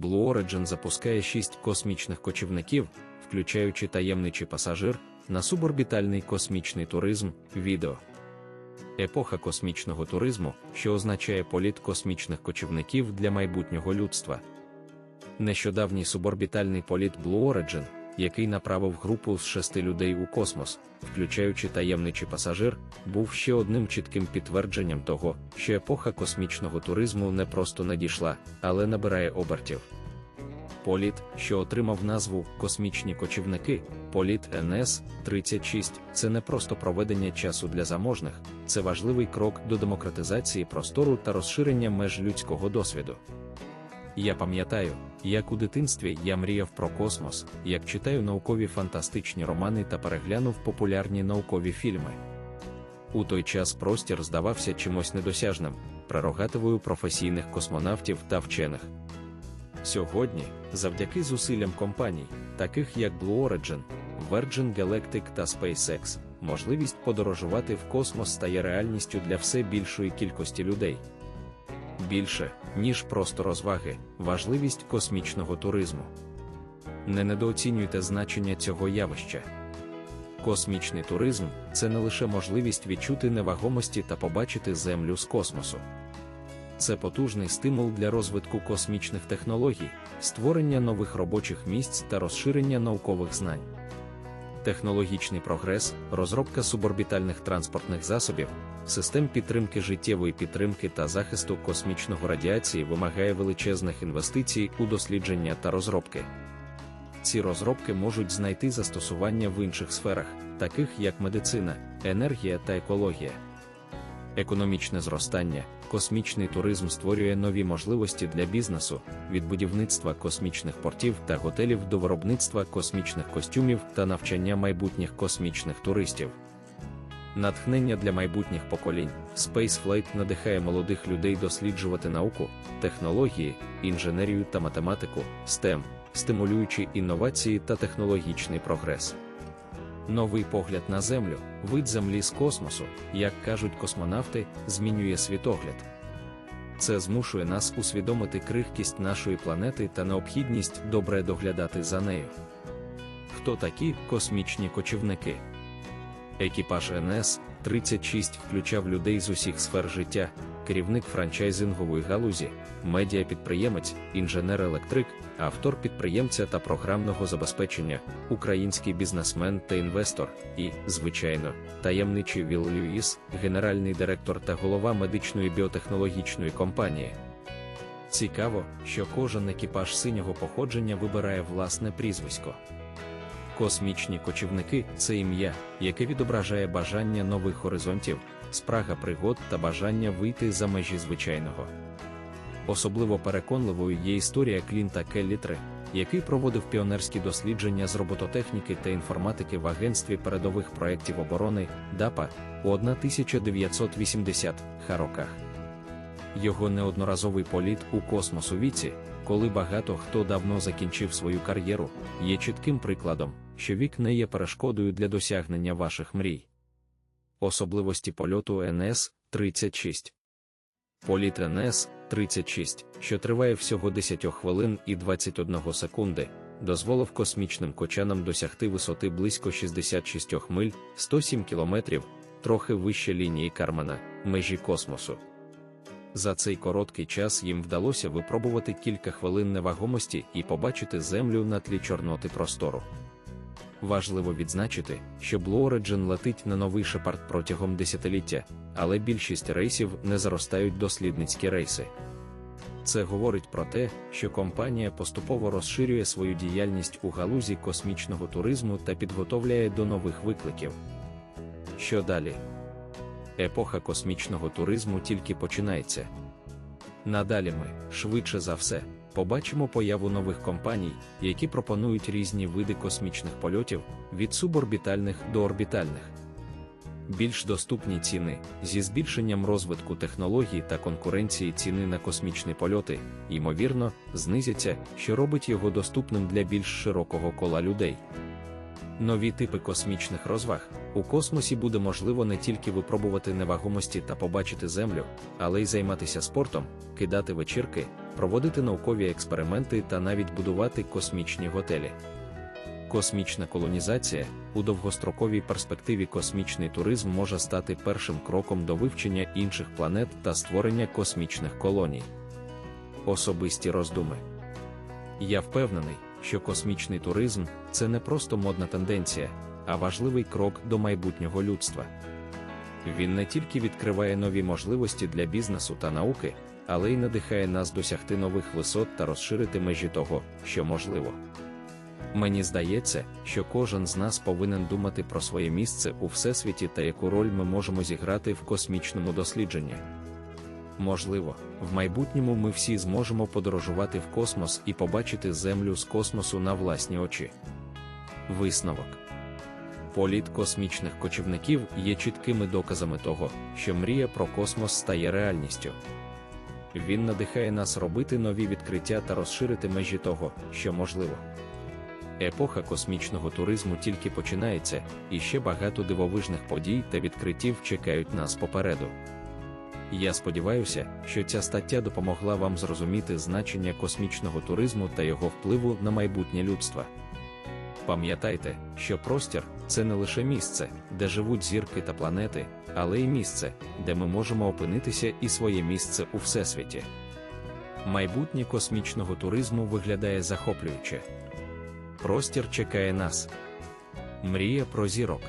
Blue Origin запускає шість космічних кочівників, включаючи таємничий пасажир, на суборбітальний космічний туризм, відео. Епоха космічного туризму, що означає політ космічних кочівників для майбутнього людства. Нещодавній суборбітальний політ Blue Origin, який направив групу з шести людей у космос, включаючи таємничий пасажир, був ще одним чітким підтвердженням того, що епоха космічного туризму не просто надійшла, але набирає обертів. Політ, що отримав назву Космічні кочівники, політ НС-36, це не просто проведення часу для заможних, це важливий крок до демократизації простору та розширення меж людського досвіду. Я пам'ятаю, як у дитинстві я мріяв про космос, як читаю наукові фантастичні романи та переглянув популярні наукові фільми. У той час простір здавався чимось недосяжним, прерогативою професійних космонавтів та вчених. Сьогодні, завдяки зусиллям компаній, таких як Blue Origin, Virgin Galactic та SpaceX, можливість подорожувати в космос стає реальністю для все більшої кількості людей. Більше, ніж просто розваги, важливість космічного туризму. Не недооцінюйте значення цього явища. Космічний туризм це не лише можливість відчути невагомості та побачити Землю з космосу. Це потужний стимул для розвитку космічних технологій, створення нових робочих місць та розширення наукових знань. Технологічний прогрес, розробка суборбітальних транспортних засобів, систем підтримки життєвої підтримки та захисту космічного радіації вимагає величезних інвестицій у дослідження та розробки. Ці розробки можуть знайти застосування в інших сферах, таких як медицина, енергія та екологія. Економічне зростання, космічний туризм створює нові можливості для бізнесу, від будівництва космічних портів та готелів до виробництва космічних костюмів та навчання майбутніх космічних туристів. Натхнення для майбутніх поколінь Spaceflight надихає молодих людей досліджувати науку, технології, інженерію та математику, STEM, стимулюючи інновації та технологічний прогрес. Новий погляд на Землю, вид Землі з космосу, як кажуть космонавти, змінює світогляд. Це змушує нас усвідомити крихкість нашої планети та необхідність добре доглядати за нею. Хто такі космічні кочівники? Екіпаж НС-36 включав людей з усіх сфер життя, керівник франчайзингової галузі, медіапідприємець, інженер-електрик, автор підприємця та програмного забезпечення, український бізнесмен та інвестор, і, звичайно, таємничий Вілл Льюіс, генеральний директор та голова медичної біотехнологічної компанії. Цікаво, що кожен екіпаж синього походження вибирає власне прізвисько. Космічні кочівники це ім'я, яке відображає бажання нових горизонтів, спрага пригод та бажання вийти за межі звичайного. Особливо переконливою є історія Клінта Келлітри, який проводив піонерські дослідження з робототехніки та інформатики в Агентстві передових проєктів оборони ДАПА у 1980 ха роках. Його неодноразовий політ у космос у віці, коли багато хто давно закінчив свою кар'єру, є чітким прикладом, що вік не є перешкодою для досягнення ваших мрій. Особливості польоту НС-36 Політ НС-36, що триває всього 10 хвилин і 21 секунди, дозволив космічним кочанам досягти висоти близько 66 миль 107 кілометрів, трохи вище лінії Кармана, межі космосу. За цей короткий час їм вдалося випробувати кілька хвилин невагомості і побачити Землю на тлі чорноти простору. Важливо відзначити, що Blue Origin летить на новий шепард протягом десятиліття, але більшість рейсів не заростають дослідницькі рейси. Це говорить про те, що компанія поступово розширює свою діяльність у галузі космічного туризму та підготовляє до нових викликів. Що далі? Епоха космічного туризму тільки починається. Надалі ми, швидше за все, побачимо появу нових компаній, які пропонують різні види космічних польотів від суборбітальних до орбітальних. Більш доступні ціни зі збільшенням розвитку технологій та конкуренції ціни на космічні польоти, ймовірно, знизяться, що робить його доступним для більш широкого кола людей. Нові типи космічних розваг у космосі буде можливо не тільки випробувати невагомості та побачити Землю, але й займатися спортом, кидати вечірки, проводити наукові експерименти та навіть будувати космічні готелі. Космічна колонізація у довгостроковій перспективі космічний туризм може стати першим кроком до вивчення інших планет та створення космічних колоній. Особисті роздуми. Я впевнений, що космічний туризм це не просто модна тенденція, а важливий крок до майбутнього людства. Він не тільки відкриває нові можливості для бізнесу та науки, але й надихає нас досягти нових висот та розширити межі того, що можливо. Мені здається, що кожен з нас повинен думати про своє місце у всесвіті та яку роль ми можемо зіграти в космічному дослідженні. Можливо, в майбутньому ми всі зможемо подорожувати в космос і побачити Землю з космосу на власні очі. Висновок Політ космічних кочівників є чіткими доказами того, що мрія про космос стає реальністю. Він надихає нас робити нові відкриття та розширити межі того, що можливо. Епоха космічного туризму тільки починається, і ще багато дивовижних подій та відкриттів чекають нас попереду. Я сподіваюся, що ця стаття допомогла вам зрозуміти значення космічного туризму та його впливу на майбутнє людства. Пам'ятайте, що простір це не лише місце, де живуть зірки та планети, але й місце, де ми можемо опинитися і своє місце у всесвіті. Майбутнє космічного туризму виглядає захоплююче. Простір чекає нас. Мрія про зірок.